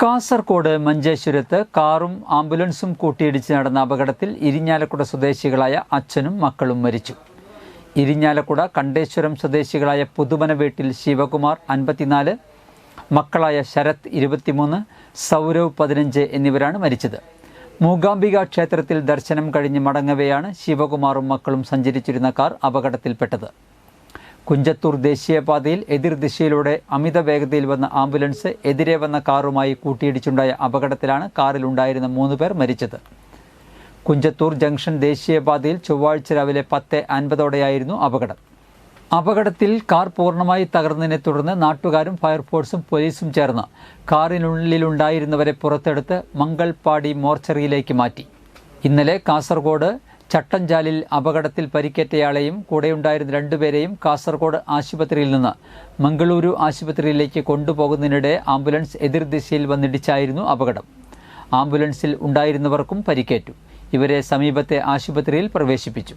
കാസർകോട് മഞ്ചേശ്വരത്ത് കാറും ആംബുലൻസും കൂട്ടിയിടിച്ച് നടന്ന അപകടത്തിൽ ഇരിഞ്ഞാലക്കുട സ്വദേശികളായ അച്ഛനും മക്കളും മരിച്ചു. ഇരിഞ്ഞാലക്കുട കണ്ടേശ്വരം സ്വദേശികളായ പുതുമന വീട്ടിൽ ശിവകുമാർ അൻപത്തിനാല് മക്കളായ ശരത് ഇരുപത്തിമൂന്ന് സൗരവ് പതിനഞ്ച് എന്നിവരാണ് മരിച്ചത്. മൂകാംബിക ക്ഷേത്രത്തിൽ ദർശനം കഴിഞ്ഞ് മടങ്ങവെയാണ് ശിവകുമാറും മക്കളും സഞ്ചരിച്ചിരുന്ന കാർ അപകടത്തിൽപ്പെട്ടത്. കുഞ്ചത്തൂർ ദേശീയപാതയിൽ എതിർദിശയിലൂടെ അമിത വേഗതയിൽ വന്ന ആംബുലൻസ് എതിരെ വന്ന കാറുമായി കൂട്ടിയിടിച്ചുണ്ടായ അപകടത്തിലാണ് കാറിലുണ്ടായിരുന്ന മൂന്ന് പേർ മരിച്ചത്. കുഞ്ചത്തൂർ ജംഗ്ഷൻ ദേശീയപാതയിൽ ചൊവ്വാഴ്ച രാവിലെ പത്ത് അൻപതോടെയായിരുന്നു അപകടം. അപകടത്തിൽ കാർ പൂർണമായി തകർന്നതിനെ തുടർന്ന് നാട്ടുകാരും ഫയർഫോഴ്സും പോലീസും ചേർന്ന് കാറിനുള്ളിലുണ്ടായിരുന്നവരെ പുറത്തെടുത്ത് മംഗൾപാടി മോർച്ചറിയിലേക്ക് മാറ്റി. ഇന്നലെ കാസർഗോഡ് ചട്ടഞ്ചാലിൽ അപകടത്തിൽ പരിക്കേറ്റയാളെയും കൂടെയുണ്ടായിരുന്ന രണ്ടുപേരെയും കാസർഗോഡ് ആശുപത്രിയിൽ നിന്ന് മംഗളൂരു ആശുപത്രിയിലേക്ക് കൊണ്ടുപോകുന്നതിനിടെ ആംബുലൻസ് എതിർദിശയിൽ വന്നിടിച്ചായിരുന്നു അപകടം. ആംബുലൻസിൽ ഉണ്ടായിരുന്നവർക്കും പരിക്കേറ്റു. ഇവരെ സമീപത്തെ ആശുപത്രിയിൽ പ്രവേശിപ്പിച്ചു.